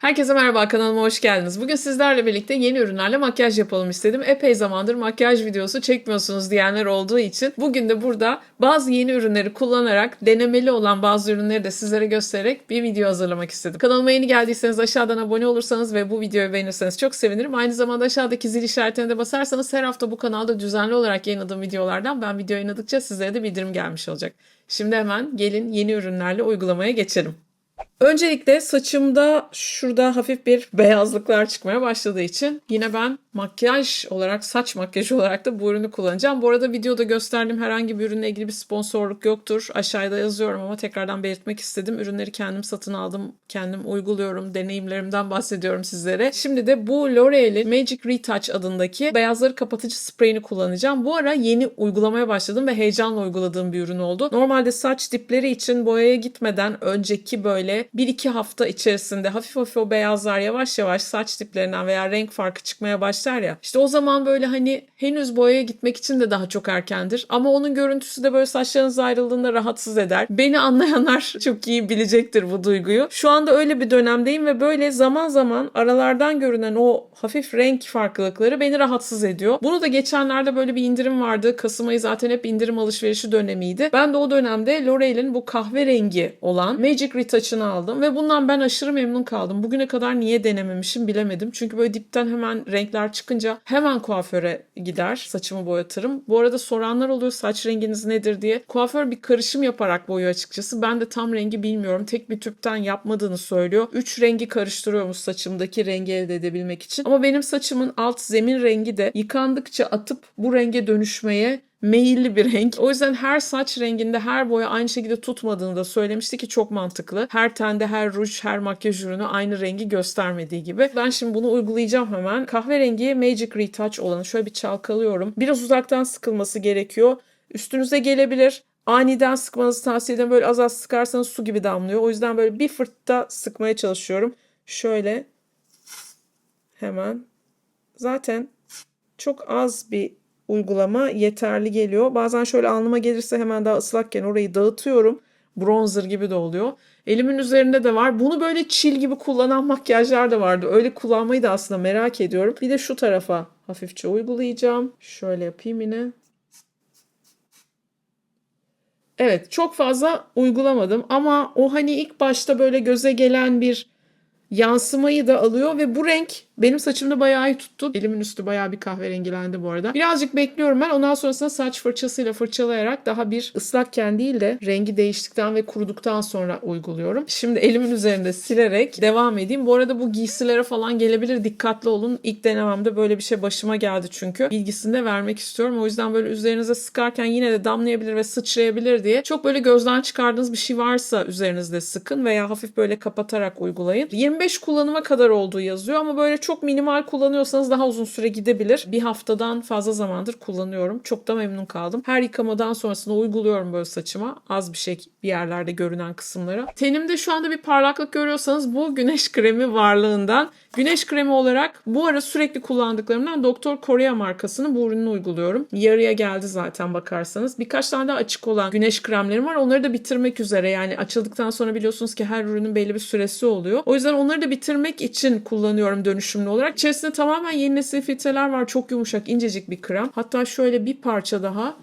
Herkese merhaba kanalıma hoş geldiniz. Bugün sizlerle birlikte yeni ürünlerle makyaj yapalım istedim. Epey zamandır makyaj videosu çekmiyorsunuz diyenler olduğu için bugün de burada bazı yeni ürünleri kullanarak denemeli olan bazı ürünleri de sizlere göstererek bir video hazırlamak istedim. Kanalıma yeni geldiyseniz aşağıdan abone olursanız ve bu videoyu beğenirseniz çok sevinirim. Aynı zamanda aşağıdaki zil işaretine de basarsanız her hafta bu kanalda düzenli olarak yayınladığım videolardan ben video yayınladıkça sizlere de bildirim gelmiş olacak. Şimdi hemen gelin yeni ürünlerle uygulamaya geçelim. Öncelikle saçımda şurada hafif bir beyazlıklar çıkmaya başladığı için yine ben makyaj olarak, saç makyajı olarak da bu ürünü kullanacağım. Bu arada videoda gösterdiğim herhangi bir ürünle ilgili bir sponsorluk yoktur. Aşağıda yazıyorum ama tekrardan belirtmek istedim. Ürünleri kendim satın aldım, kendim uyguluyorum, deneyimlerimden bahsediyorum sizlere. Şimdi de bu L'Oreal'in Magic Retouch adındaki beyazları kapatıcı spreyini kullanacağım. Bu ara yeni uygulamaya başladım ve heyecanla uyguladığım bir ürün oldu. Normalde saç dipleri için boyaya gitmeden önceki böyle 1-2 hafta içerisinde hafif hafif o beyazlar yavaş yavaş saç diplerinden veya renk farkı çıkmaya başlar ya. İşte o zaman böyle hani henüz boyaya gitmek için de daha çok erkendir. Ama onun görüntüsü de böyle saçlarınız ayrıldığında rahatsız eder. Beni anlayanlar çok iyi bilecektir bu duyguyu. Şu anda öyle bir dönemdeyim ve böyle zaman zaman aralardan görünen o hafif renk farklılıkları beni rahatsız ediyor. Bunu da geçenlerde böyle bir indirim vardı. Kasım ayı zaten hep indirim alışverişi dönemiydi. Ben de o dönemde L'Oreal'in bu kahverengi olan Magic Retouch'ını aldım ve bundan ben aşırı memnun kaldım. Bugüne kadar niye denememişim bilemedim. Çünkü böyle dipten hemen renkler çıkınca hemen kuaföre gider. Saçımı boyatırım. Bu arada soranlar oluyor saç renginiz nedir diye. Kuaför bir karışım yaparak boyuyor açıkçası. Ben de tam rengi bilmiyorum. Tek bir tüpten yapmadığını söylüyor. Üç rengi karıştırıyormuş saçımdaki rengi elde edebilmek için. Ama benim saçımın alt zemin rengi de yıkandıkça atıp bu renge dönüşmeye meyilli bir renk. O yüzden her saç renginde her boya aynı şekilde tutmadığını da söylemişti ki çok mantıklı. Her tende, her ruj, her makyaj ürünü aynı rengi göstermediği gibi. Ben şimdi bunu uygulayacağım hemen. Kahverengi Magic Retouch olanı şöyle bir çalkalıyorum. Biraz uzaktan sıkılması gerekiyor. Üstünüze gelebilir. Aniden sıkmanızı tavsiye ederim. Böyle az az sıkarsanız su gibi damlıyor. O yüzden böyle bir fırtta sıkmaya çalışıyorum. Şöyle hemen. Zaten çok az bir uygulama yeterli geliyor. Bazen şöyle alnıma gelirse hemen daha ıslakken orayı dağıtıyorum. Bronzer gibi de oluyor. Elimin üzerinde de var. Bunu böyle çil gibi kullanan makyajlar da vardı. Öyle kullanmayı da aslında merak ediyorum. Bir de şu tarafa hafifçe uygulayacağım. Şöyle yapayım yine. Evet çok fazla uygulamadım ama o hani ilk başta böyle göze gelen bir yansımayı da alıyor ve bu renk benim saçımda bayağı iyi tuttu. Elimin üstü bayağı bir kahverengilendi bu arada. Birazcık bekliyorum ben. Ondan sonrasında saç fırçasıyla fırçalayarak daha bir ıslakken değil de rengi değiştikten ve kuruduktan sonra uyguluyorum. Şimdi elimin üzerinde silerek devam edeyim. Bu arada bu giysilere falan gelebilir. Dikkatli olun. İlk denememde böyle bir şey başıma geldi çünkü. Bilgisini de vermek istiyorum. O yüzden böyle üzerinize sıkarken yine de damlayabilir ve sıçrayabilir diye. Çok böyle gözden çıkardığınız bir şey varsa üzerinizde sıkın veya hafif böyle kapatarak uygulayın. 25 kullanıma kadar olduğu yazıyor ama böyle çok minimal kullanıyorsanız daha uzun süre gidebilir. Bir haftadan fazla zamandır kullanıyorum. Çok da memnun kaldım. Her yıkamadan sonrasında uyguluyorum böyle saçıma. Az bir şey bir yerlerde görünen kısımlara. Tenimde şu anda bir parlaklık görüyorsanız bu güneş kremi varlığından. Güneş kremi olarak bu ara sürekli kullandıklarımdan Doktor Korea markasının bu ürününü uyguluyorum. Yarıya geldi zaten bakarsanız. Birkaç tane daha açık olan güneş kremlerim var. Onları da bitirmek üzere. Yani açıldıktan sonra biliyorsunuz ki her ürünün belli bir süresi oluyor. O yüzden onları da bitirmek için kullanıyorum dönüşümlü olarak. İçerisinde tamamen yeni nesil filtreler var. Çok yumuşak, incecik bir krem. Hatta şöyle bir parça daha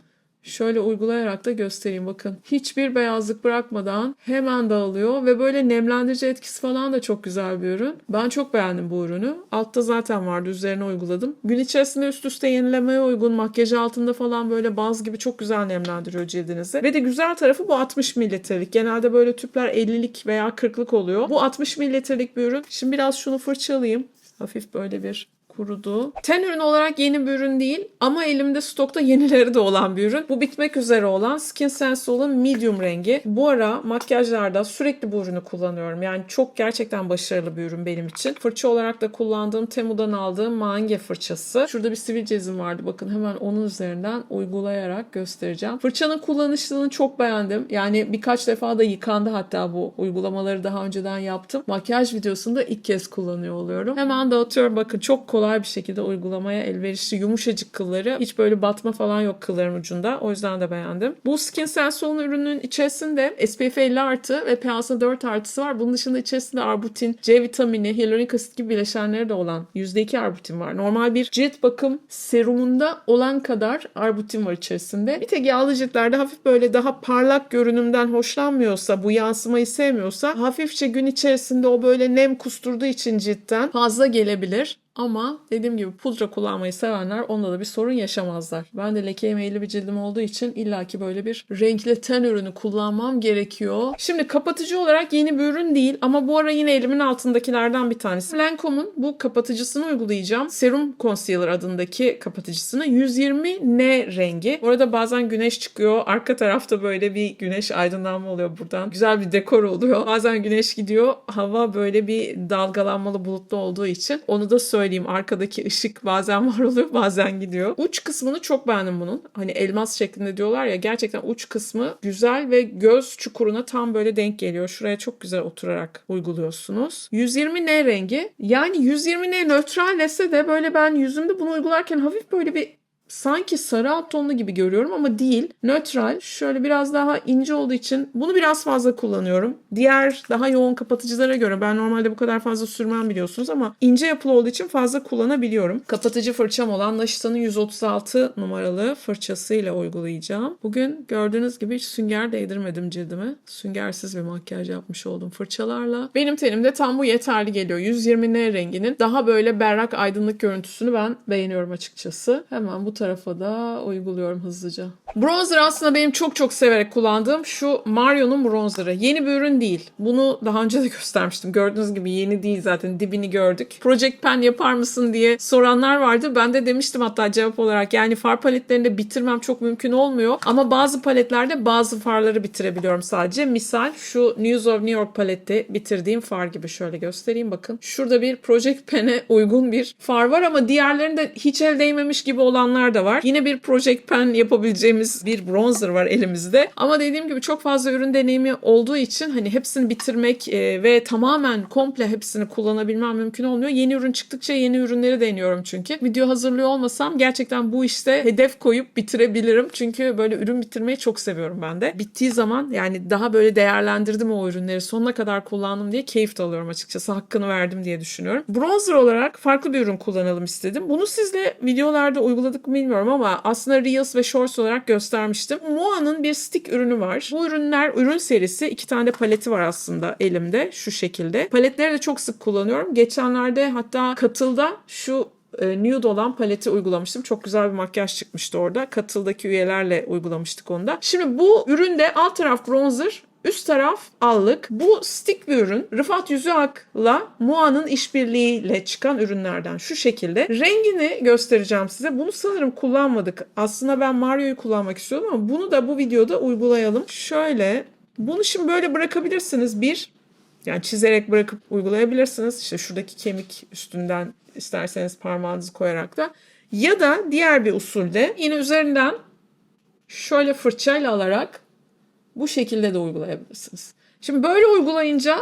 Şöyle uygulayarak da göstereyim bakın. Hiçbir beyazlık bırakmadan hemen dağılıyor ve böyle nemlendirici etkisi falan da çok güzel bir ürün. Ben çok beğendim bu ürünü. Altta zaten vardı üzerine uyguladım. Gün içerisinde üst üste yenilemeye uygun makyaj altında falan böyle baz gibi çok güzel nemlendiriyor cildinizi. Ve de güzel tarafı bu 60 mililitrelik. Genelde böyle tüpler 50'lik veya 40'lık oluyor. Bu 60 mililitrelik bir ürün. Şimdi biraz şunu fırçalayayım. Hafif böyle bir kurudu. Ten ürün olarak yeni bir ürün değil ama elimde stokta yenileri de olan bir ürün. Bu bitmek üzere olan Skin Sensual'ın medium rengi. Bu ara makyajlarda sürekli bu ürünü kullanıyorum. Yani çok gerçekten başarılı bir ürün benim için. Fırça olarak da kullandığım Temu'dan aldığım Mange fırçası. Şurada bir sivilce izim vardı. Bakın hemen onun üzerinden uygulayarak göstereceğim. Fırçanın kullanışlılığını çok beğendim. Yani birkaç defa da yıkandı hatta bu uygulamaları daha önceden yaptım. Makyaj videosunda ilk kez kullanıyor oluyorum. Hemen dağıtıyorum. Bakın çok kolay kolay bir şekilde uygulamaya elverişli yumuşacık kılları. Hiç böyle batma falan yok kılların ucunda. O yüzden de beğendim. Bu Skin Sensual'ın ürünün içerisinde SPF 50 artı ve pH'sı 4 artısı var. Bunun dışında içerisinde arbutin, C vitamini, hyaluronik asit gibi bileşenleri de olan %2 arbutin var. Normal bir cilt bakım serumunda olan kadar arbutin var içerisinde. Bir tek yağlı ciltlerde hafif böyle daha parlak görünümden hoşlanmıyorsa, bu yansımayı sevmiyorsa hafifçe gün içerisinde o böyle nem kusturduğu için ciltten fazla gelebilir. Ama dediğim gibi pudra kullanmayı sevenler onda da bir sorun yaşamazlar. Ben de leke meyilli bir cildim olduğu için illaki böyle bir renkli ten ürünü kullanmam gerekiyor. Şimdi kapatıcı olarak yeni bir ürün değil ama bu ara yine elimin altındakilerden bir tanesi. Lancome'un bu kapatıcısını uygulayacağım. Serum Concealer adındaki kapatıcısını 120N rengi. Bu arada bazen güneş çıkıyor. Arka tarafta böyle bir güneş aydınlanma oluyor buradan. Güzel bir dekor oluyor. Bazen güneş gidiyor. Hava böyle bir dalgalanmalı bulutlu olduğu için onu da söyleyeyim. Arkadaki ışık bazen var oluyor bazen gidiyor. Uç kısmını çok beğendim bunun. Hani elmas şeklinde diyorlar ya gerçekten uç kısmı güzel ve göz çukuruna tam böyle denk geliyor. Şuraya çok güzel oturarak uyguluyorsunuz. 120N rengi. Yani 120N nötral dese de böyle ben yüzümde bunu uygularken hafif böyle bir sanki sarı alt tonlu gibi görüyorum ama değil. Nötral. Şöyle biraz daha ince olduğu için bunu biraz fazla kullanıyorum. Diğer daha yoğun kapatıcılara göre ben normalde bu kadar fazla sürmem biliyorsunuz ama ince yapılı olduğu için fazla kullanabiliyorum. Kapatıcı fırçam olan Naşita'nın 136 numaralı fırçasıyla uygulayacağım. Bugün gördüğünüz gibi hiç sünger değdirmedim cildime. Süngersiz bir makyaj yapmış oldum fırçalarla. Benim tenimde tam bu yeterli geliyor. 120N renginin daha böyle berrak aydınlık görüntüsünü ben beğeniyorum açıkçası. Hemen bu tarafa da uyguluyorum hızlıca. Bronzer aslında benim çok çok severek kullandığım şu Mario'nun bronzerı. Yeni bir ürün değil. Bunu daha önce de göstermiştim. Gördüğünüz gibi yeni değil zaten dibini gördük. Project Pen yapar mısın diye soranlar vardı. Ben de demiştim hatta cevap olarak yani far paletlerinde bitirmem çok mümkün olmuyor. Ama bazı paletlerde bazı farları bitirebiliyorum sadece. Misal şu News of New York palette bitirdiğim far gibi şöyle göstereyim bakın. Şurada bir Project Pen'e uygun bir far var ama diğerlerinde hiç el değmemiş gibi olanlar da var. Yine bir Project Pen yapabileceğimiz bir bronzer var elimizde. Ama dediğim gibi çok fazla ürün deneyimi olduğu için hani hepsini bitirmek e, ve tamamen komple hepsini kullanabilmem mümkün olmuyor. Yeni ürün çıktıkça yeni ürünleri deniyorum çünkü. Video hazırlıyor olmasam gerçekten bu işte hedef koyup bitirebilirim. Çünkü böyle ürün bitirmeyi çok seviyorum ben de. Bittiği zaman yani daha böyle değerlendirdim o ürünleri sonuna kadar kullandım diye keyif de alıyorum açıkçası. Hakkını verdim diye düşünüyorum. Bronzer olarak farklı bir ürün kullanalım istedim. Bunu sizle videolarda uyguladık mı bilmiyorum ama aslında Reels ve Shorts olarak göstermiştim. Moa'nın bir stick ürünü var. Bu ürünler ürün serisi. iki tane paleti var aslında elimde şu şekilde. Paletleri de çok sık kullanıyorum. Geçenlerde hatta katılda şu e, nude olan paleti uygulamıştım. Çok güzel bir makyaj çıkmıştı orada. Katıldaki üyelerle uygulamıştık onu da. Şimdi bu üründe alt taraf bronzer, Üst taraf allık. Bu stick bir ürün. Rıfat Yüzüak'la Mua'nın işbirliğiyle çıkan ürünlerden şu şekilde. Rengini göstereceğim size. Bunu sanırım kullanmadık. Aslında ben Mario'yu kullanmak istiyordum ama bunu da bu videoda uygulayalım. Şöyle bunu şimdi böyle bırakabilirsiniz. Bir yani çizerek bırakıp uygulayabilirsiniz. İşte şuradaki kemik üstünden isterseniz parmağınızı koyarak da. Ya da diğer bir usulde yine üzerinden şöyle fırçayla alarak bu şekilde de uygulayabilirsiniz. Şimdi böyle uygulayınca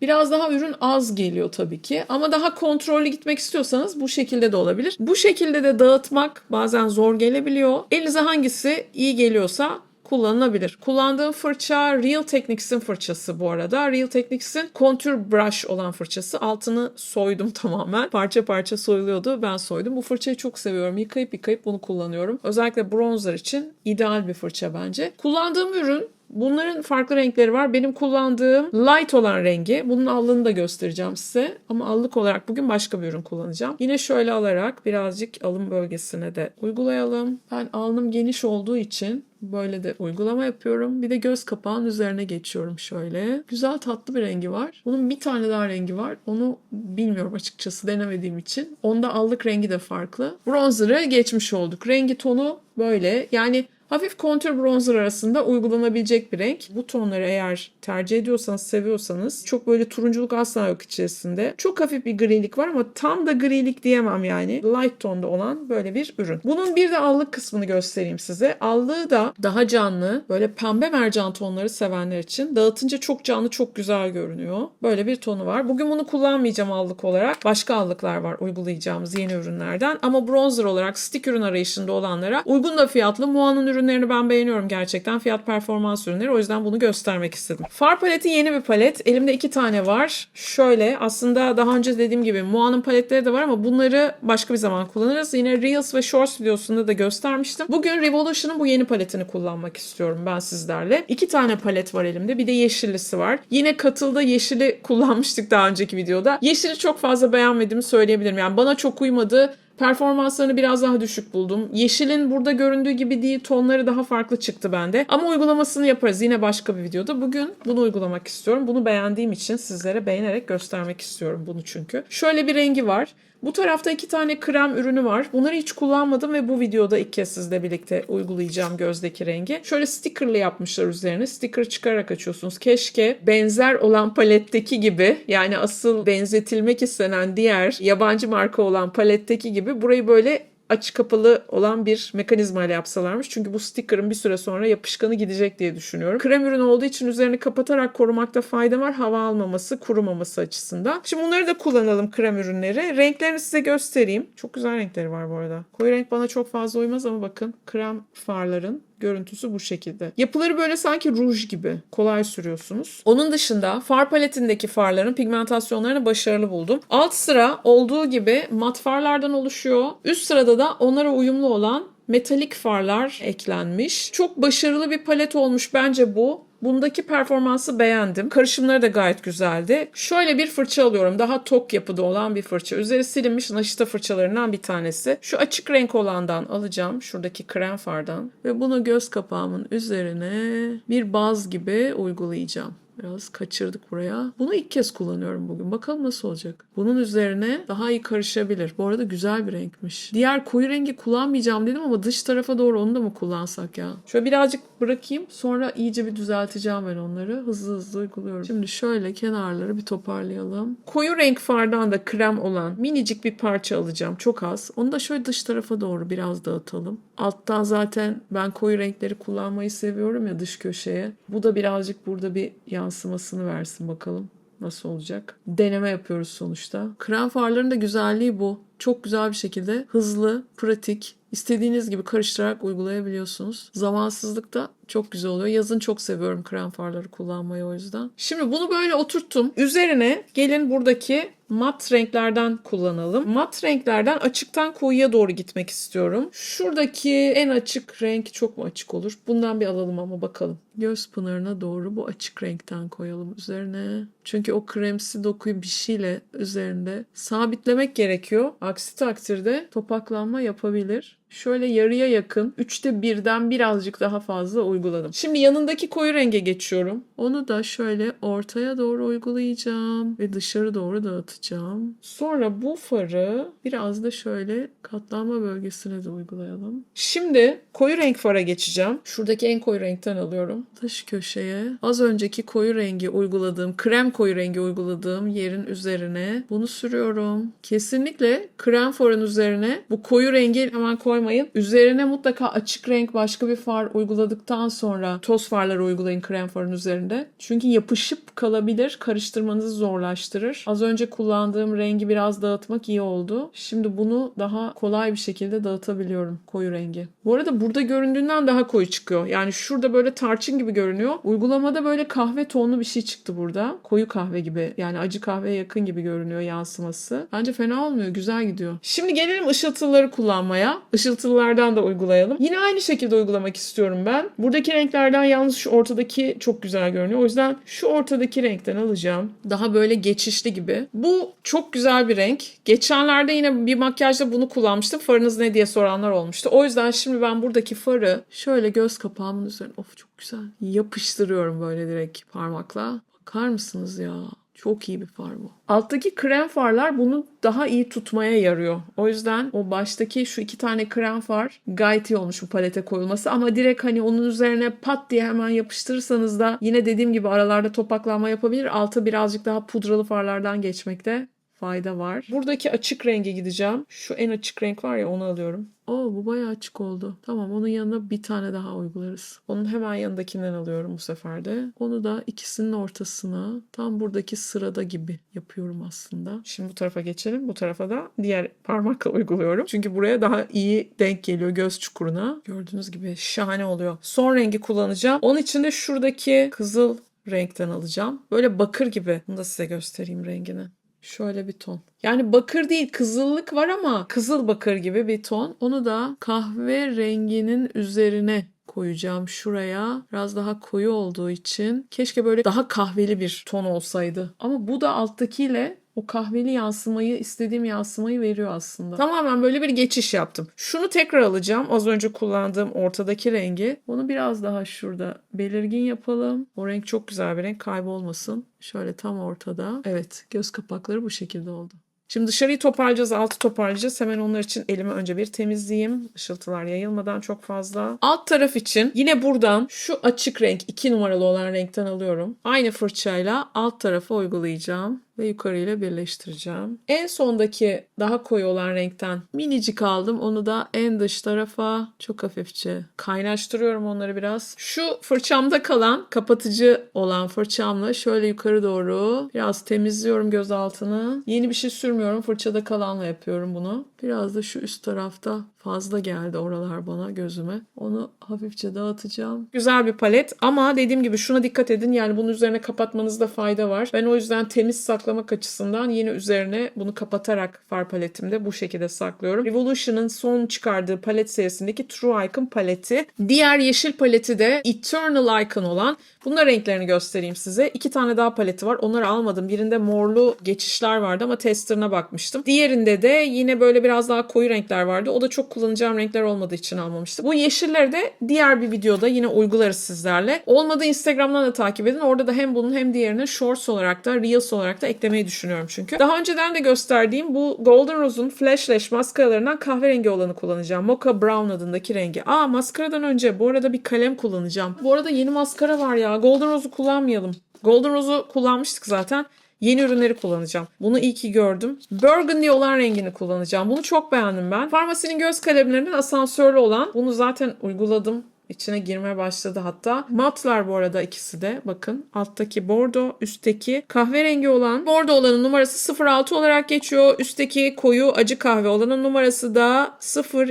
biraz daha ürün az geliyor tabii ki ama daha kontrollü gitmek istiyorsanız bu şekilde de olabilir. Bu şekilde de dağıtmak bazen zor gelebiliyor. Elinize hangisi iyi geliyorsa kullanılabilir. Kullandığım fırça Real Techniques'in fırçası bu arada. Real Techniques'in contour brush olan fırçası. Altını soydum tamamen. Parça parça soyuluyordu. Ben soydum. Bu fırçayı çok seviyorum. Yıkayıp yıkayıp bunu kullanıyorum. Özellikle bronzer için ideal bir fırça bence. Kullandığım ürün Bunların farklı renkleri var. Benim kullandığım light olan rengi. Bunun allığını da göstereceğim size. Ama allık olarak bugün başka bir ürün kullanacağım. Yine şöyle alarak birazcık alın bölgesine de uygulayalım. Ben alnım geniş olduğu için Böyle de uygulama yapıyorum. Bir de göz kapağının üzerine geçiyorum şöyle. Güzel tatlı bir rengi var. Bunun bir tane daha rengi var. Onu bilmiyorum açıkçası denemediğim için. Onda allık rengi de farklı. Bronzer'ı geçmiş olduk. Rengi tonu böyle. Yani Hafif contour bronzer arasında uygulanabilecek bir renk. Bu tonları eğer tercih ediyorsanız, seviyorsanız çok böyle turunculuk asla yok içerisinde. Çok hafif bir grilik var ama tam da grilik diyemem yani. Light tonda olan böyle bir ürün. Bunun bir de allık kısmını göstereyim size. Allığı da daha canlı, böyle pembe mercan tonları sevenler için dağıtınca çok canlı, çok güzel görünüyor. Böyle bir tonu var. Bugün bunu kullanmayacağım allık olarak. Başka allıklar var uygulayacağımız yeni ürünlerden. Ama bronzer olarak stick ürün arayışında olanlara uygun da fiyatlı. Mua'nın ürünlerini ben beğeniyorum gerçekten. Fiyat performans ürünleri. O yüzden bunu göstermek istedim. Far paleti yeni bir palet. Elimde iki tane var. Şöyle aslında daha önce dediğim gibi Mua'nın paletleri de var ama bunları başka bir zaman kullanırız. Yine Reels ve Shorts videosunda da göstermiştim. Bugün Revolution'ın bu yeni paletini kullanmak istiyorum ben sizlerle. İki tane palet var elimde. Bir de yeşillisi var. Yine katılda yeşili kullanmıştık daha önceki videoda. Yeşili çok fazla beğenmediğimi söyleyebilirim. Yani bana çok uymadı. Performanslarını biraz daha düşük buldum. Yeşilin burada göründüğü gibi değil, tonları daha farklı çıktı bende. Ama uygulamasını yaparız yine başka bir videoda. Bugün bunu uygulamak istiyorum. Bunu beğendiğim için sizlere beğenerek göstermek istiyorum bunu çünkü. Şöyle bir rengi var. Bu tarafta iki tane krem ürünü var. Bunları hiç kullanmadım ve bu videoda ilk kez sizle birlikte uygulayacağım gözdeki rengi. Şöyle stickerlı yapmışlar üzerine. Sticker çıkararak açıyorsunuz. Keşke benzer olan paletteki gibi yani asıl benzetilmek istenen diğer yabancı marka olan paletteki gibi burayı böyle açık kapalı olan bir mekanizma ile yapsalarmış. Çünkü bu sticker'ın bir süre sonra yapışkanı gidecek diye düşünüyorum. Krem ürün olduğu için üzerini kapatarak korumakta fayda var. Hava almaması, kurumaması açısından. Şimdi bunları da kullanalım krem ürünleri. Renklerini size göstereyim. Çok güzel renkleri var bu arada. Koyu renk bana çok fazla uymaz ama bakın krem farların görüntüsü bu şekilde. Yapıları böyle sanki ruj gibi. Kolay sürüyorsunuz. Onun dışında far paletindeki farların pigmentasyonlarını başarılı buldum. Alt sıra olduğu gibi mat farlardan oluşuyor. Üst sırada da onlara uyumlu olan metalik farlar eklenmiş. Çok başarılı bir palet olmuş bence bu. Bundaki performansı beğendim. Karışımları da gayet güzeldi. Şöyle bir fırça alıyorum. Daha tok yapıda olan bir fırça. Üzeri silinmiş naşita fırçalarından bir tanesi. Şu açık renk olandan alacağım. Şuradaki krem fardan. Ve bunu göz kapağımın üzerine bir baz gibi uygulayacağım. Biraz kaçırdık buraya. Bunu ilk kez kullanıyorum bugün. Bakalım nasıl olacak. Bunun üzerine daha iyi karışabilir. Bu arada güzel bir renkmiş. Diğer koyu rengi kullanmayacağım dedim ama dış tarafa doğru onu da mı kullansak ya? Şöyle birazcık bırakayım. Sonra iyice bir düzelteceğim ben onları. Hızlı hızlı uyguluyorum. Şimdi şöyle kenarları bir toparlayalım. Koyu renk fardan da krem olan minicik bir parça alacağım. Çok az. Onu da şöyle dış tarafa doğru biraz dağıtalım. Alttan zaten ben koyu renkleri kullanmayı seviyorum ya dış köşeye. Bu da birazcık burada bir yansımasını versin bakalım nasıl olacak. Deneme yapıyoruz sonuçta. Krem farların da güzelliği bu. Çok güzel bir şekilde hızlı, pratik, istediğiniz gibi karıştırarak uygulayabiliyorsunuz. Zamansızlık da çok güzel oluyor. Yazın çok seviyorum krem farları kullanmayı o yüzden. Şimdi bunu böyle oturttum. Üzerine gelin buradaki mat renklerden kullanalım. Mat renklerden açıktan koyuya doğru gitmek istiyorum. Şuradaki en açık renk çok mu açık olur? Bundan bir alalım ama bakalım. Göz pınarına doğru bu açık renkten koyalım üzerine. Çünkü o kremsi dokuyu bir şeyle üzerinde sabitlemek gerekiyor. Aksi takdirde topaklanma yapabilir. Şöyle yarıya yakın, üçte birden birazcık daha fazla uyguladım. Şimdi yanındaki koyu renge geçiyorum. Onu da şöyle ortaya doğru uygulayacağım ve dışarı doğru dağıtacağım. Sonra bu farı biraz da şöyle katlanma bölgesine de uygulayalım. Şimdi koyu renk fara geçeceğim. Şuradaki en koyu renkten alıyorum. Dış köşeye az önceki koyu rengi uyguladığım, krem koyu rengi uyguladığım yerin üzerine bunu sürüyorum. Kesinlikle krem farın üzerine bu koyu rengi hemen koymayın. Üzerine mutlaka açık renk başka bir far uyguladıktan sonra toz farları uygulayın krem farın üzerinde. Çünkü yapışıp kalabilir, karıştırmanızı zorlaştırır. Az önce kullandığım rengi biraz dağıtmak iyi oldu. Şimdi bunu daha kolay bir şekilde dağıtabiliyorum koyu rengi. Bu arada burada göründüğünden daha koyu çıkıyor. Yani şurada böyle tarçın gibi görünüyor. Uygulamada böyle kahve tonlu bir şey çıktı burada. Koyu kahve gibi yani acı kahveye yakın gibi görünüyor yansıması. Bence fena olmuyor. Güzel gidiyor. Şimdi gelelim ışıltıları kullanmaya. Işıltılardan da uygulayalım. Yine aynı şekilde uygulamak istiyorum ben. Buradaki renklerden yalnız şu ortadaki çok güzel görünüyor. O yüzden şu ortadaki renkten alacağım. Daha böyle geçişli gibi. Bu çok güzel bir renk. Geçenlerde yine bir makyajda bunu kullanmıştım. Farınız ne diye soranlar olmuştu. O yüzden şimdi ben buradaki farı şöyle göz kapağımın üzerine of çok güzel yapıştırıyorum böyle direkt parmakla. Bakar mısınız ya? Çok iyi bir far bu. Alttaki krem farlar bunu daha iyi tutmaya yarıyor. O yüzden o baştaki şu iki tane krem far gayet iyi olmuş bu palete koyulması. Ama direkt hani onun üzerine pat diye hemen yapıştırırsanız da yine dediğim gibi aralarda topaklanma yapabilir. Altı birazcık daha pudralı farlardan geçmekte fayda var. Buradaki açık renge gideceğim. Şu en açık renk var ya onu alıyorum. Oo bu bayağı açık oldu. Tamam onun yanına bir tane daha uygularız. Onun hemen yanındakinden alıyorum bu sefer de. Onu da ikisinin ortasına tam buradaki sırada gibi yapıyorum aslında. Şimdi bu tarafa geçelim. Bu tarafa da diğer parmakla uyguluyorum. Çünkü buraya daha iyi denk geliyor göz çukuruna. Gördüğünüz gibi şahane oluyor. Son rengi kullanacağım. Onun için de şuradaki kızıl renkten alacağım. Böyle bakır gibi. Bunu da size göstereyim rengini. Şöyle bir ton. Yani bakır değil kızıllık var ama kızıl bakır gibi bir ton. Onu da kahve renginin üzerine koyacağım şuraya. Biraz daha koyu olduğu için keşke böyle daha kahveli bir ton olsaydı. Ama bu da alttakiyle o kahveli yansımayı, istediğim yansımayı veriyor aslında. Tamamen böyle bir geçiş yaptım. Şunu tekrar alacağım. Az önce kullandığım ortadaki rengi. Onu biraz daha şurada belirgin yapalım. O renk çok güzel bir renk. Kaybolmasın. Şöyle tam ortada. Evet, göz kapakları bu şekilde oldu. Şimdi dışarıyı toparlayacağız, altı toparlayacağız. Hemen onlar için elimi önce bir temizleyeyim. Işıltılar yayılmadan çok fazla. Alt taraf için yine buradan şu açık renk, 2 numaralı olan renkten alıyorum. Aynı fırçayla alt tarafa uygulayacağım ve yukarıyla birleştireceğim. En sondaki daha koyu olan renkten minicik aldım. Onu da en dış tarafa çok hafifçe kaynaştırıyorum onları biraz. Şu fırçamda kalan kapatıcı olan fırçamla şöyle yukarı doğru biraz temizliyorum göz altını. Yeni bir şey sürmüyorum. Fırçada kalanla yapıyorum bunu. Biraz da şu üst tarafta fazla geldi oralar bana gözüme. Onu hafifçe dağıtacağım. Güzel bir palet ama dediğim gibi şuna dikkat edin. Yani bunun üzerine kapatmanızda fayda var. Ben o yüzden temiz saklamak açısından yine üzerine bunu kapatarak far paletimde bu şekilde saklıyorum. Revolution'ın son çıkardığı palet serisindeki True Icon paleti. Diğer yeşil paleti de Eternal Icon olan. Bunlar renklerini göstereyim size. İki tane daha paleti var. Onları almadım. Birinde morlu geçişler vardı ama testerına bakmıştım. Diğerinde de yine böyle biraz daha koyu renkler vardı. O da çok kullanacağım renkler olmadığı için almamıştım. Bu yeşilleri de diğer bir videoda yine uygularız sizlerle. Olmadı Instagram'dan da takip edin. Orada da hem bunun hem diğerini shorts olarak da reels olarak da eklemeyi düşünüyorum çünkü. Daha önceden de gösterdiğim bu Golden Rose'un Flash Lash maskaralarından kahverengi olanı kullanacağım. Mocha Brown adındaki rengi. Aa maskaradan önce bu arada bir kalem kullanacağım. Bu arada yeni maskara var ya. Golden Rose'u kullanmayalım. Golden Rose'u kullanmıştık zaten. Yeni ürünleri kullanacağım. Bunu iyi ki gördüm. Burgundy olan rengini kullanacağım. Bunu çok beğendim ben. Farmasinin göz kalemlerinden asansörlü olan. Bunu zaten uyguladım. İçine girmeye başladı hatta. Matlar bu arada ikisi de. Bakın alttaki bordo, üstteki kahverengi olan. Bordo olanın numarası 06 olarak geçiyor. Üstteki koyu acı kahve olanın numarası da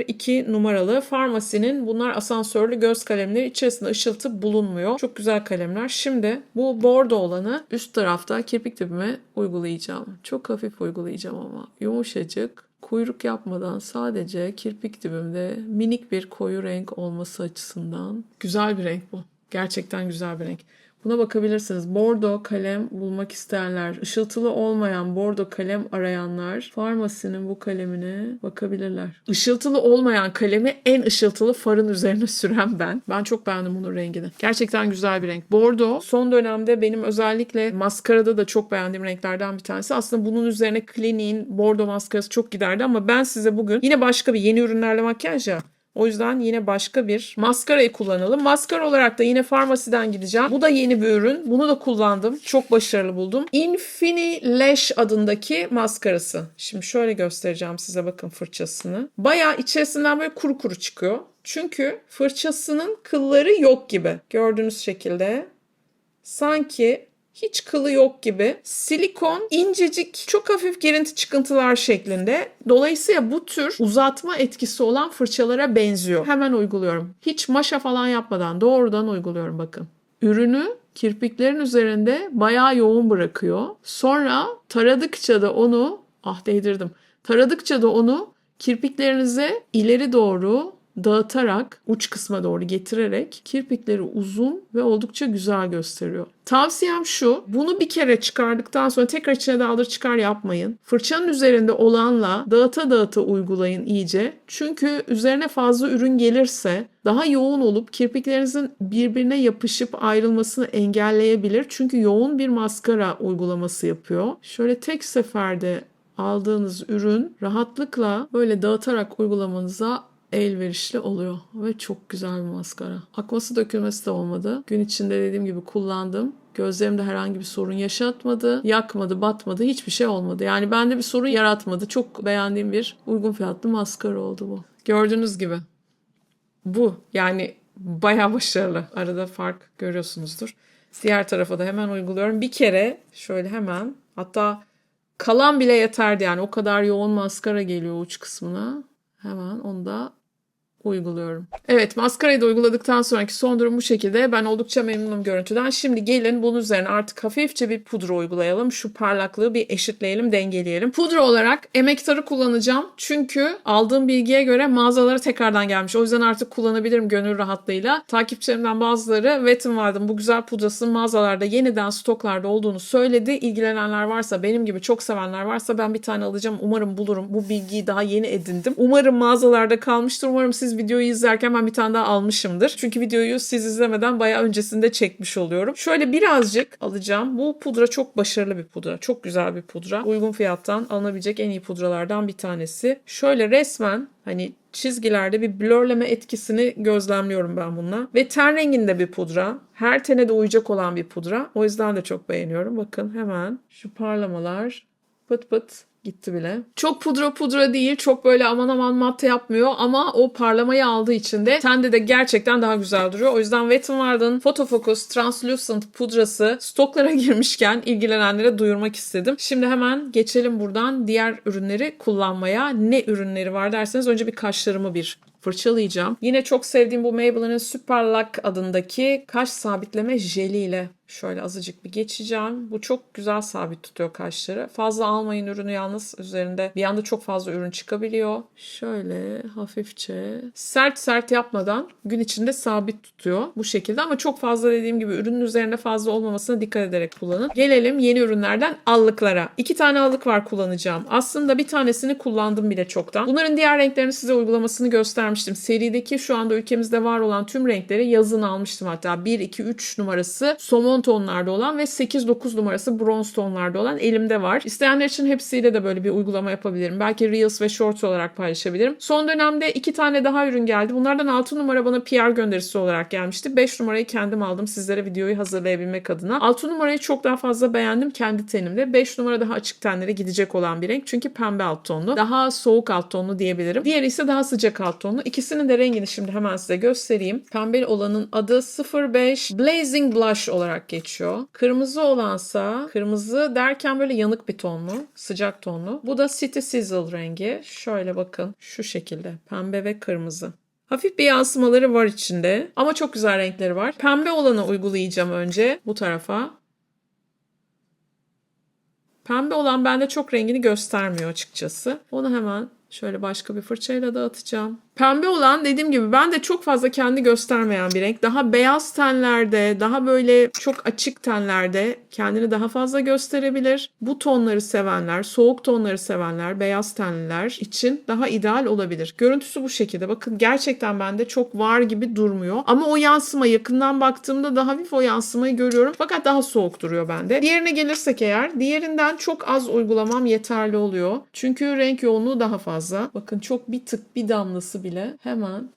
02 numaralı. Farmasinin bunlar asansörlü göz kalemleri. içerisinde ışıltı bulunmuyor. Çok güzel kalemler. Şimdi bu bordo olanı üst tarafta kirpik dibime uygulayacağım. Çok hafif uygulayacağım ama. Yumuşacık kuyruk yapmadan sadece kirpik dibimde minik bir koyu renk olması açısından güzel bir renk bu. Gerçekten güzel bir renk. Buna bakabilirsiniz. Bordo kalem bulmak isteyenler, ışıltılı olmayan bordo kalem arayanlar farmasinin bu kalemine bakabilirler. Işıltılı olmayan kalemi en ışıltılı farın üzerine süren ben. Ben çok beğendim bunun rengini. Gerçekten güzel bir renk. Bordo son dönemde benim özellikle maskarada da çok beğendiğim renklerden bir tanesi. Aslında bunun üzerine Clinique'in bordo maskarası çok giderdi ama ben size bugün yine başka bir yeni ürünlerle makyaj ya o yüzden yine başka bir maskarayı kullanalım. Maskara olarak da yine farmasiden gideceğim. Bu da yeni bir ürün. Bunu da kullandım. Çok başarılı buldum. Infini Lash adındaki maskarası. Şimdi şöyle göstereceğim size bakın fırçasını. Bayağı içerisinden böyle kuru kuru çıkıyor. Çünkü fırçasının kılları yok gibi. Gördüğünüz şekilde. Sanki hiç kılı yok gibi. Silikon incecik çok hafif girinti çıkıntılar şeklinde. Dolayısıyla bu tür uzatma etkisi olan fırçalara benziyor. Hemen uyguluyorum. Hiç maşa falan yapmadan doğrudan uyguluyorum bakın. Ürünü kirpiklerin üzerinde bayağı yoğun bırakıyor. Sonra taradıkça da onu ah değdirdim. Taradıkça da onu kirpiklerinize ileri doğru dağıtarak uç kısma doğru getirerek kirpikleri uzun ve oldukça güzel gösteriyor. Tavsiyem şu. Bunu bir kere çıkardıktan sonra tekrar içine daldır çıkar yapmayın. Fırçanın üzerinde olanla dağıta dağıta uygulayın iyice. Çünkü üzerine fazla ürün gelirse daha yoğun olup kirpiklerinizin birbirine yapışıp ayrılmasını engelleyebilir. Çünkü yoğun bir maskara uygulaması yapıyor. Şöyle tek seferde aldığınız ürün rahatlıkla böyle dağıtarak uygulamanıza elverişli oluyor ve çok güzel bir maskara. Akması dökülmesi de olmadı. Gün içinde dediğim gibi kullandım. Gözlerimde herhangi bir sorun yaşatmadı. Yakmadı, batmadı. Hiçbir şey olmadı. Yani bende bir sorun yaratmadı. Çok beğendiğim bir uygun fiyatlı maskara oldu bu. Gördüğünüz gibi. Bu. Yani bayağı başarılı. Arada fark görüyorsunuzdur. Diğer tarafa da hemen uyguluyorum. Bir kere şöyle hemen hatta kalan bile yeterdi yani. O kadar yoğun maskara geliyor uç kısmına. Hemen onu da uyguluyorum. Evet maskarayı da uyguladıktan sonraki son durum bu şekilde. Ben oldukça memnunum görüntüden. Şimdi gelin bunun üzerine artık hafifçe bir pudra uygulayalım. Şu parlaklığı bir eşitleyelim, dengeleyelim. Pudra olarak emektarı kullanacağım. Çünkü aldığım bilgiye göre mağazalara tekrardan gelmiş. O yüzden artık kullanabilirim gönül rahatlığıyla. Takipçilerimden bazıları Wet n Wild'ın bu güzel pudrasının mağazalarda yeniden stoklarda olduğunu söyledi. İlgilenenler varsa, benim gibi çok sevenler varsa ben bir tane alacağım. Umarım bulurum. Bu bilgiyi daha yeni edindim. Umarım mağazalarda kalmıştır. Umarım siz videoyu izlerken ben bir tane daha almışımdır. Çünkü videoyu siz izlemeden bayağı öncesinde çekmiş oluyorum. Şöyle birazcık alacağım. Bu pudra çok başarılı bir pudra. Çok güzel bir pudra. Uygun fiyattan alınabilecek en iyi pudralardan bir tanesi. Şöyle resmen hani çizgilerde bir blörleme etkisini gözlemliyorum ben bununla. Ve ten renginde bir pudra. Her tene de uyacak olan bir pudra. O yüzden de çok beğeniyorum. Bakın hemen şu parlamalar pıt pıt gitti bile. Çok pudra pudra değil. Çok böyle aman aman mat yapmıyor ama o parlamayı aldığı için de tende de gerçekten daha güzel duruyor. O yüzden Wet n Wild'ın Photofocus Translucent pudrası stoklara girmişken ilgilenenlere duyurmak istedim. Şimdi hemen geçelim buradan diğer ürünleri kullanmaya. Ne ürünleri var derseniz önce bir kaşlarımı bir fırçalayacağım. Yine çok sevdiğim bu Maybelline'in Super Lock adındaki kaş sabitleme jeliyle şöyle azıcık bir geçeceğim. Bu çok güzel sabit tutuyor kaşları. Fazla almayın ürünü yalnız üzerinde bir anda çok fazla ürün çıkabiliyor. Şöyle hafifçe sert sert yapmadan gün içinde sabit tutuyor bu şekilde ama çok fazla dediğim gibi ürünün üzerinde fazla olmamasına dikkat ederek kullanın. Gelelim yeni ürünlerden allıklara. İki tane allık var kullanacağım. Aslında bir tanesini kullandım bile çoktan. Bunların diğer renklerini size uygulamasını göstermiştim. Serideki şu anda ülkemizde var olan tüm renkleri yazın almıştım hatta. 1, 2, 3 numarası somon tonlarda olan ve 8-9 numarası bronz tonlarda olan elimde var. İsteyenler için hepsiyle de böyle bir uygulama yapabilirim. Belki Reels ve Shorts olarak paylaşabilirim. Son dönemde iki tane daha ürün geldi. Bunlardan 6 numara bana PR gönderisi olarak gelmişti. 5 numarayı kendim aldım sizlere videoyu hazırlayabilmek adına. 6 numarayı çok daha fazla beğendim kendi tenimde. 5 numara daha açık tenlere gidecek olan bir renk. Çünkü pembe alt tonlu. Daha soğuk alt tonlu diyebilirim. Diğeri ise daha sıcak alt tonlu. İkisinin de rengini şimdi hemen size göstereyim. Pembe olanın adı 05 Blazing Blush olarak geçiyor. Kırmızı olansa kırmızı derken böyle yanık bir tonlu. Sıcak tonlu. Bu da City Sizzle rengi. Şöyle bakın şu şekilde. Pembe ve kırmızı. Hafif bir yansımaları var içinde ama çok güzel renkleri var. Pembe olanı uygulayacağım önce bu tarafa. Pembe olan bende çok rengini göstermiyor açıkçası. Onu hemen şöyle başka bir fırçayla dağıtacağım. Pembe olan dediğim gibi ben de çok fazla kendi göstermeyen bir renk. Daha beyaz tenlerde, daha böyle çok açık tenlerde kendini daha fazla gösterebilir. Bu tonları sevenler, soğuk tonları sevenler, beyaz tenliler için daha ideal olabilir. Görüntüsü bu şekilde. Bakın gerçekten bende çok var gibi durmuyor. Ama o yansıma yakından baktığımda daha hafif o yansımayı görüyorum. Fakat daha soğuk duruyor bende. Diğerine gelirsek eğer diğerinden çok az uygulamam yeterli oluyor. Çünkü renk yoğunluğu daha fazla. Bakın çok bir tık bir damlası bile hemen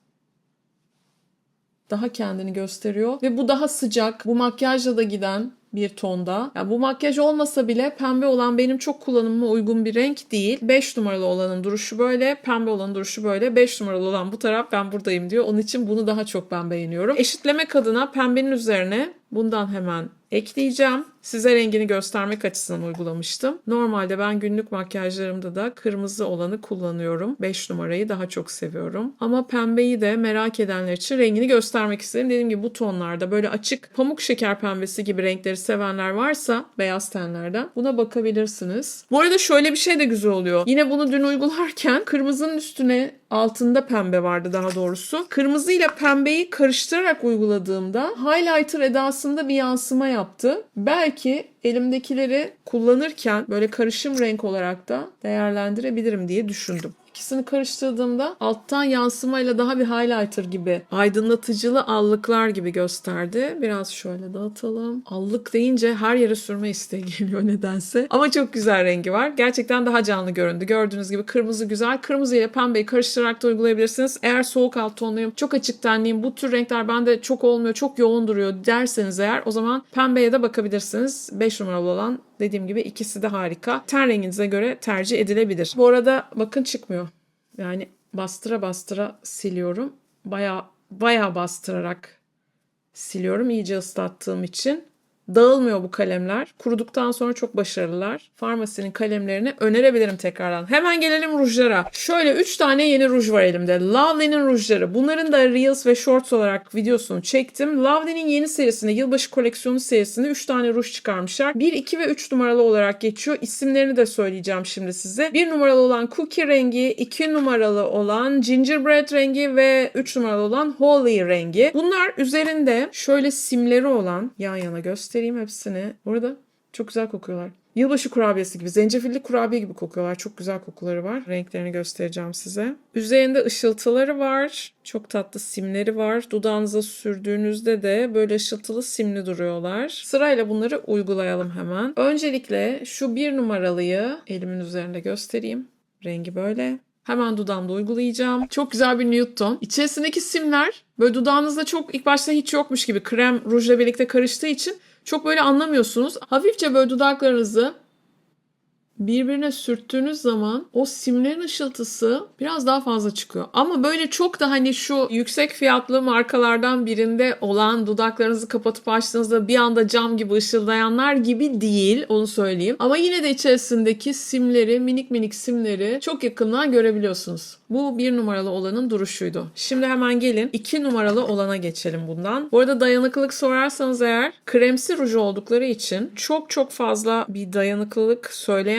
daha kendini gösteriyor ve bu daha sıcak. Bu makyajla da giden bir tonda. Yani bu makyaj olmasa bile pembe olan benim çok kullanımıma uygun bir renk değil. 5 numaralı olanın duruşu böyle, pembe olanın duruşu böyle. 5 numaralı olan bu taraf ben buradayım diyor. Onun için bunu daha çok ben beğeniyorum. Eşitlemek adına pembenin üzerine bundan hemen ekleyeceğim. Size rengini göstermek açısından uygulamıştım. Normalde ben günlük makyajlarımda da kırmızı olanı kullanıyorum. 5 numarayı daha çok seviyorum. Ama pembeyi de merak edenler için rengini göstermek istedim. Dediğim gibi bu tonlarda böyle açık pamuk şeker pembesi gibi renkleri sevenler varsa beyaz tenlerden buna bakabilirsiniz. Bu arada şöyle bir şey de güzel oluyor. Yine bunu dün uygularken kırmızının üstüne altında pembe vardı daha doğrusu. Kırmızı ile pembeyi karıştırarak uyguladığımda highlighter edasında bir yansıma yaptı. Belki elimdekileri kullanırken böyle karışım renk olarak da değerlendirebilirim diye düşündüm. İkisini karıştırdığımda alttan yansımayla daha bir highlighter gibi aydınlatıcılı allıklar gibi gösterdi. Biraz şöyle dağıtalım. Allık deyince her yere sürme isteği geliyor nedense. Ama çok güzel rengi var. Gerçekten daha canlı göründü. Gördüğünüz gibi kırmızı güzel. Kırmızı ile pembeyi karıştırarak da uygulayabilirsiniz. Eğer soğuk alt tonluyum, çok açık tenliyim, bu tür renkler bende çok olmuyor, çok yoğun duruyor derseniz eğer o zaman pembeye de bakabilirsiniz. 5 numaralı olan Dediğim gibi ikisi de harika. Ten renginize göre tercih edilebilir. Bu arada bakın çıkmıyor. Yani bastıra bastıra siliyorum. Baya baya bastırarak siliyorum iyice ıslattığım için. Dağılmıyor bu kalemler. Kuruduktan sonra çok başarılılar. Farmasinin kalemlerini önerebilirim tekrardan. Hemen gelelim rujlara. Şöyle 3 tane yeni ruj var elimde. Lovely'nin rujları. Bunların da Reels ve Shorts olarak videosunu çektim. Lovely'nin yeni serisinde, yılbaşı koleksiyonu serisinde 3 tane ruj çıkarmışlar. 1, 2 ve 3 numaralı olarak geçiyor. İsimlerini de söyleyeceğim şimdi size. 1 numaralı olan Cookie rengi, 2 numaralı olan Gingerbread rengi ve 3 numaralı olan Holy rengi. Bunlar üzerinde şöyle simleri olan yan yana göstereyim hepsini. Burada çok güzel kokuyorlar. Yılbaşı kurabiyesi gibi, zencefilli kurabiye gibi kokuyorlar. Çok güzel kokuları var. Renklerini göstereceğim size. Üzerinde ışıltıları var. Çok tatlı simleri var. Dudağınıza sürdüğünüzde de böyle ışıltılı simli duruyorlar. Sırayla bunları uygulayalım hemen. Öncelikle şu bir numaralıyı elimin üzerinde göstereyim. Rengi böyle. Hemen dudağımda uygulayacağım. Çok güzel bir nude ton. İçerisindeki simler böyle dudağınızda çok ilk başta hiç yokmuş gibi krem rujla birlikte karıştığı için çok böyle anlamıyorsunuz. Hafifçe böyle dudaklarınızı birbirine sürttüğünüz zaman o simlerin ışıltısı biraz daha fazla çıkıyor. Ama böyle çok da hani şu yüksek fiyatlı markalardan birinde olan dudaklarınızı kapatıp açtığınızda bir anda cam gibi ışıldayanlar gibi değil onu söyleyeyim. Ama yine de içerisindeki simleri minik minik simleri çok yakından görebiliyorsunuz. Bu bir numaralı olanın duruşuydu. Şimdi hemen gelin iki numaralı olana geçelim bundan. Bu arada dayanıklılık sorarsanız eğer kremsi ruj oldukları için çok çok fazla bir dayanıklılık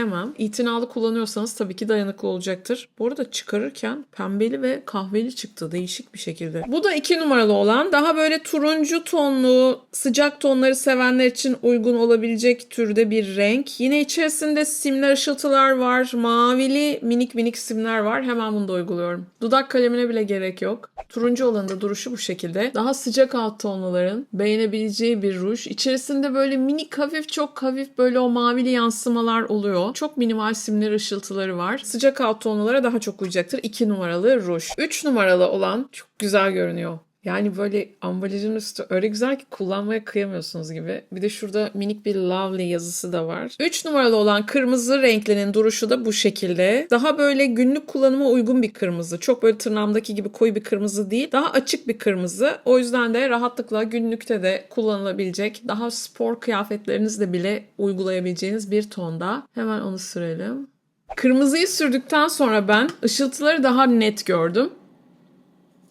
söyleyemem. İtinalı kullanıyorsanız tabii ki dayanıklı olacaktır. Bu arada çıkarırken pembeli ve kahveli çıktı değişik bir şekilde. Bu da iki numaralı olan daha böyle turuncu tonlu sıcak tonları sevenler için uygun olabilecek türde bir renk. Yine içerisinde simler ışıltılar var. Mavili minik minik simler var. Hemen bunu da uyguluyorum. Dudak kalemine bile gerek yok. Turuncu olanın da duruşu bu şekilde. Daha sıcak alt tonluların beğenebileceği bir ruj. İçerisinde böyle minik hafif çok hafif böyle o mavili yansımalar oluyor. Çok minimal simler ışıltıları var. Sıcak alt tonlulara daha çok uyacaktır. 2 numaralı ruj. 3 numaralı olan çok güzel görünüyor. Yani böyle ambalajın üstü öyle güzel ki kullanmaya kıyamıyorsunuz gibi. Bir de şurada minik bir lovely yazısı da var. 3 numaralı olan kırmızı renklinin duruşu da bu şekilde. Daha böyle günlük kullanıma uygun bir kırmızı. Çok böyle tırnağımdaki gibi koyu bir kırmızı değil. Daha açık bir kırmızı. O yüzden de rahatlıkla günlükte de kullanılabilecek, daha spor kıyafetlerinizde bile uygulayabileceğiniz bir tonda. Hemen onu sürelim. Kırmızıyı sürdükten sonra ben ışıltıları daha net gördüm.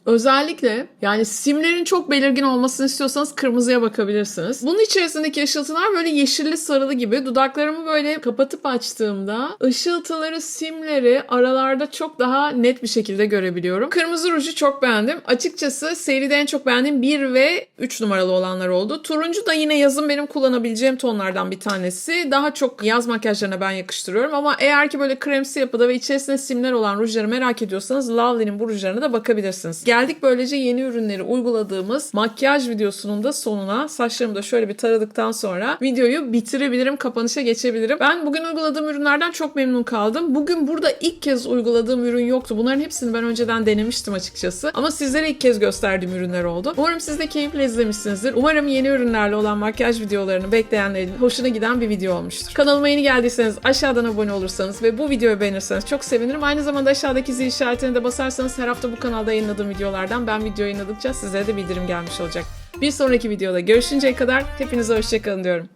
Özellikle yani simlerin çok belirgin olmasını istiyorsanız kırmızıya bakabilirsiniz. Bunun içerisindeki ışıltılar böyle yeşilli sarılı gibi. Dudaklarımı böyle kapatıp açtığımda ışıltıları, simleri aralarda çok daha net bir şekilde görebiliyorum. Kırmızı ruju çok beğendim. Açıkçası seride en çok beğendiğim 1 ve 3 numaralı olanlar oldu. Turuncu da yine yazın benim kullanabileceğim tonlardan bir tanesi. Daha çok yaz makyajlarına ben yakıştırıyorum ama eğer ki böyle kremsi yapıda ve içerisinde simler olan rujları merak ediyorsanız Lovely'nin bu rujlarına da bakabilirsiniz. Geldik böylece yeni ürünleri uyguladığımız makyaj videosunun da sonuna. Saçlarımı da şöyle bir taradıktan sonra videoyu bitirebilirim, kapanışa geçebilirim. Ben bugün uyguladığım ürünlerden çok memnun kaldım. Bugün burada ilk kez uyguladığım ürün yoktu. Bunların hepsini ben önceden denemiştim açıkçası. Ama sizlere ilk kez gösterdiğim ürünler oldu. Umarım siz de keyifle izlemişsinizdir. Umarım yeni ürünlerle olan makyaj videolarını bekleyenlerin hoşuna giden bir video olmuştur. Kanalıma yeni geldiyseniz aşağıdan abone olursanız ve bu videoyu beğenirseniz çok sevinirim. Aynı zamanda aşağıdaki zil işaretine de basarsanız her hafta bu kanalda yayınladığım videolardan ben video yayınladıkça size de bildirim gelmiş olacak. Bir sonraki videoda görüşünceye kadar hepinize hoşçakalın diyorum.